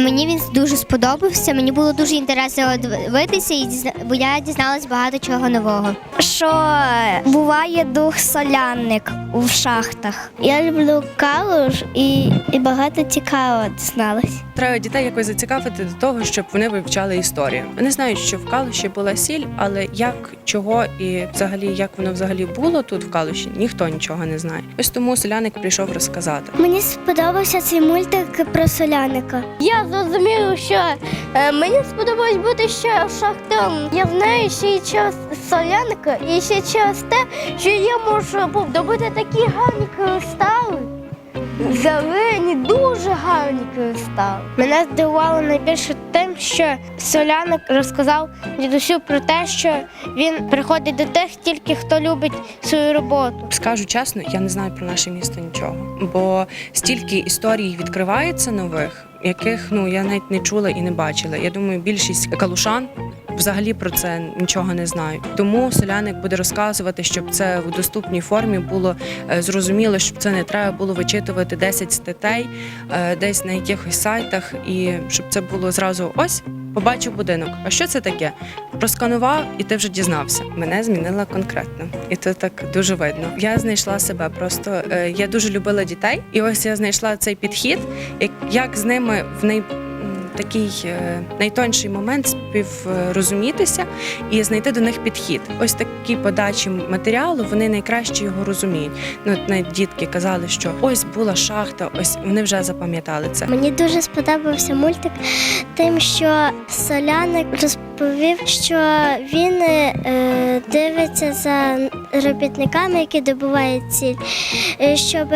Мені він дуже сподобався. Мені було дуже інтересно дивитися, і бо я дізналась багато чого нового. Що буває дух солянник у шахтах. Я люблю калуш і, і багато цікавого дізналась. Треба дітей якось зацікавити до того, щоб вони вивчали історію. Вони знають, що в Калуші була сіль, але як, чого і взагалі як воно взагалі було тут в Калуші, ніхто нічого не знає. Ось тому селяник прийшов розказати. Мені сподобався цей мультик про соляника. Я зрозумів, що е, мені сподобалось бути ще шахтарем. Я знаю ще й час соляника, і ще через те, що я можу добути такі гарні кристали. Зелені, дуже гарні кристали. Мене здивувало найбільше тим, що соляник розказав дідусю про те, що він приходить до тих тільки хто любить свою роботу. Скажу чесно, я не знаю про наше місто нічого, бо стільки історій відкривається нових, яких ну я навіть не чула і не бачила. Я думаю, більшість калушан взагалі про це нічого не знають. Тому селяник буде розказувати, щоб це в доступній формі було е, зрозуміло, щоб це не треба було вичитувати 10 статей е, десь на якихось сайтах, і щоб це було зразу ось. Побачив будинок. А що це таке? Просканував, і ти вже дізнався. Мене змінила конкретно, і це так дуже видно. Я знайшла себе. Просто е, я дуже любила дітей, і ось я знайшла цей підхід, як, з ними в най... Такий е, найтонший момент співрозумітися і знайти до них підхід. Ось такі подачі матеріалу вони найкраще його розуміють. Ну навіть дітки казали, що ось була шахта, ось вони вже запам'ятали це. Мені дуже сподобався мультик тим, що соляник розповів, що він е, дивиться за робітниками, які добувають сіль, е, щоб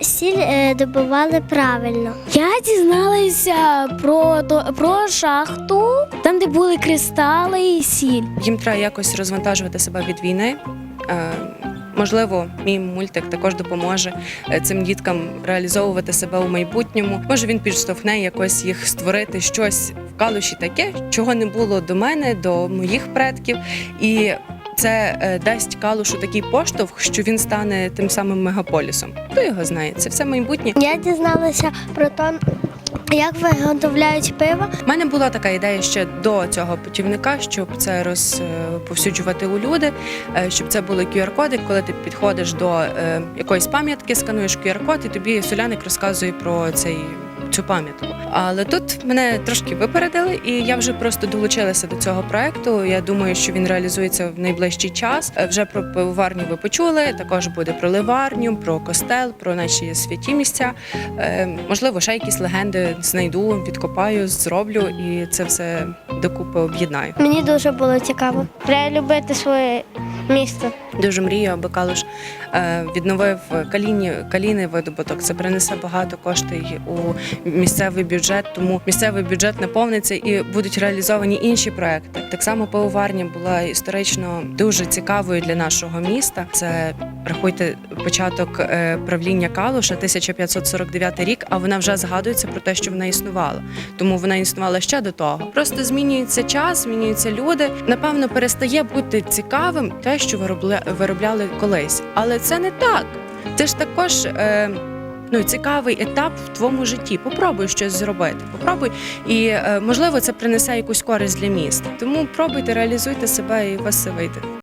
сіль е, добували правильно. Я дізналася про, до про шахту, там, де були кристали і сіль. Їм треба якось розвантажувати себе від війни. Можливо, мій мультик також допоможе е, цим діткам реалізовувати себе у майбутньому. Може, він підштовхне якось їх створити щось в калуші таке, чого не було до мене, до моїх предків, і це е, дасть калушу такий поштовх, що він стане тим самим мегаполісом. Хто його знає? Це все майбутнє. Я дізналася про те, як виготовляють пиво. У мене була така ідея ще до цього путівника, щоб це розповсюджувати у люди, е, щоб це були QR-коди, коли ти підходиш до е, якоїсь пам'ятки, скануєш QR-код, і тобі соляник розказує про цей. Цю пам'ятку, але тут мене трошки випередили, і я вже просто долучилася до цього проекту. Я думаю, що він реалізується в найближчий час. Е, Вже про пивоварню ви почули. Також буде про ливарню, про костел, про наші святі місця. Е, Можливо, ще якісь легенди знайду, відкопаю, зроблю і це все докупи об'єднаю. Мені дуже було цікаво. Треба любити своє місто. Дуже мрію, аби Калуш е, відновив каліні, каліни видобуток. Це принесе багато коштів у місцевий бюджет, тому місцевий бюджет наповниться і будуть реалізовані інші проекти. Так само пивоварня була історично дуже цікавою для нашого міста. Це рахуйте початок е, правління Калуша, 1549 рік. А вона вже згадується про те, що вона існувала. Тому вона існувала ще до того. Просто змінюється час, змінюються люди. Напевно, перестає бути цікавим те, що виробля- виробляли колись. Але це не так. Це ж також. Е, Ну, цікавий етап в твоєму житті. Попробуй щось зробити. Попробуй, і е, можливо це принесе якусь користь для міста. Тому пробуйте, реалізуйте себе, і у вас все вийде.